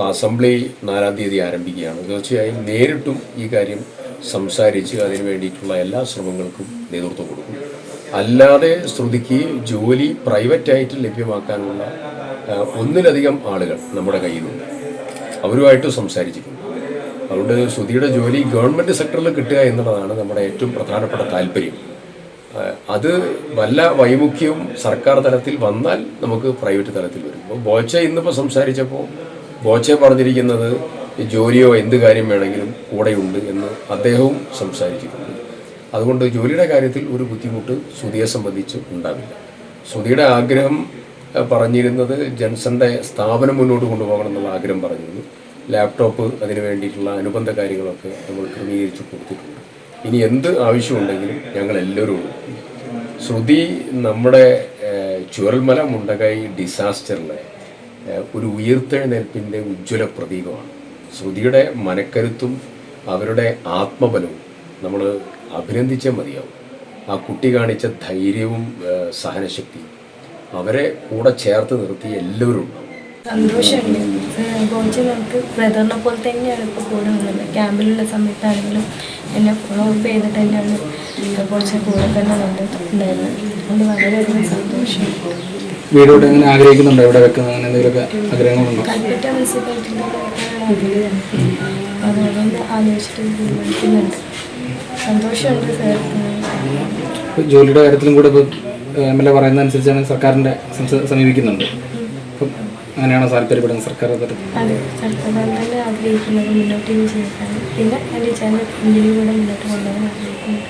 Assembly നാലാം തീയതി ആരംഭിക്കുകയാണ്. തീർച്ചയായും നേരിട്ടും ഈ കാര്യം സംസാരിച്ച് അതിനു വേണ്ടിയിട്ടുള്ള എല്ലാ ശ്രമങ്ങൾക്കും നേതൃത്വം കൊടുക്കും. അല്ലാതെ ശ്രുതിക്ക് ജോലി പ്രൈവറ്റായിട്ട് ലഭ്യമാക്കാനുള്ള ഒന്നിലധികം ആളുകൾ നമ്മുടെ കയ്യിലുണ്ട്. അവരുമായിട്ട് സംസാരിച്ചിട്ടുണ്ട്. അതുകൊണ്ട് ശ്രുതിയുടെ ജോലി ഗവൺമെന്റ് സെക്ടറിൽ കിട്ടുക എന്നുള്ളതാണ് നമ്മുടെ ഏറ്റവും പ്രധാനപ്പെട്ട താല്പര്യം. അത് വല്ല വൈമുഖ്യവും സർക്കാർ തലത്തിൽ വന്നാൽ നമുക്ക് പ്രൈവറ്റ് തലത്തിൽ വരും. ഇപ്പോൾ ബോച്ച ഇന്നിപ്പോൾ സംസാരിച്ചപ്പോൾ ബോച്ച പറഞ്ഞിരിക്കുന്നത് ജോലിയോ എന്ത് കാര്യം വേണമെങ്കിലും കൂടെയുണ്ട് എന്ന് അദ്ദേഹവും സംസാരിച്ചിട്ടുണ്ട്. അതുകൊണ്ട് ജോലിയുടെ കാര്യത്തിൽ ഒരു ബുദ്ധിമുട്ട് സുധിയെ സംബന്ധിച്ച് ഉണ്ടാവില്ല. സുധിയുടെ ആഗ്രഹം പറഞ്ഞിരുന്നത് ജെൻസന്റെ സ്ഥാപനം മുന്നോട്ട് കൊണ്ടുപോകണം എന്നുള്ള ആഗ്രഹം പറഞ്ഞിരുന്നു. ലാപ്ടോപ്പ് അതിന് വേണ്ടിയിട്ടുള്ള അനുബന്ധ കാര്യങ്ങളൊക്കെ നമ്മൾ ക്രമീകരിച്ച് കൊടുത്തിട്ടുണ്ട്. ഇനി എന്ത് ആവശ്യമുണ്ടെങ്കിലും ഞങ്ങൾ എല്ലാവരും ഉണ്ട്. ശ്രുതി നമ്മുടെ ചുരൽമല മുണ്ടകൈ ഡിസാസ്റ്ററിലെ ഒരു ഉയർത്തെഴുന്നേൽപ്പിന്റെ ഉജ്ജ്വല പ്രതീകമാണ്. ശ്രുതിയുടെ മനക്കരുത്തും അവരുടെ ആത്മബലവും നമ്മൾ അഭിനന്ദിച്ചേ മതിയാവും. ആ കുട്ടി കാണിച്ച ധൈര്യവും സഹനശക്തി സഹനശക്തിയും അവരെ കൂടെ ചേർത്ത് നിർത്തി എല്ലാവരും ഉണ്ടാവും. സന്തോഷമുണ്ട്. ഗോജി നമുക്ക് ബ്രദറിനെ പോലെ തന്നെയാണ് ഇപ്പോൾ കൂടെ ഉള്ളത്. ക്യാമ്പിലുള്ള സമയത്താണെങ്കിലും എന്നെ ഫോളോ അപ്പ് ചെയ്തിട്ട് തന്നെയാണ് കോച്ച് കൂടെ തന്നെ വന്നിട്ടുണ്ടായിരുന്നത്. അതുകൊണ്ട് വളരെയധികം സന്തോഷം. വീടോട്ട് എങ്ങനെ ആഗ്രഹിക്കുന്നുണ്ടോ? ഇവിടെ വെക്കുന്ന? അങ്ങനെ എന്തെങ്കിലുമൊക്കെ ആഗ്രഹങ്ങളുണ്ടോ? കൽപ്പറ്റ മുനിസിപ്പാലിറ്റിയിലെ അത് അതുകൊണ്ട് ആലോചിച്ചിട്ട് സന്തോഷമുണ്ട് സാർ. ജോലിയുടെ കാര്യത്തിലും കൂടെ ഇപ്പോൾ എം എൽ എ പറയുന്ന അനുസരിച്ചാണ് സർക്കാരിന്റെ സമീപിക്കുന്നുണ്ട്. അപ്പം അങ്ങനെയാണോ താല്പര്യപ്പെടുന്നത് സർക്കാർ അതെ സർക്കാർ തന്നെ ആഗ്രഹിക്കുന്നത് മുന്നോട്ട് ചെയ്യാൻ പിന്നെ എന്റെ ചേട്ടൻ ഇന്ത്യയിലൂടെ മുന്നോട്ട് കൊണ്ടുപോകാൻ ആഗ്രഹിക്കുന്നു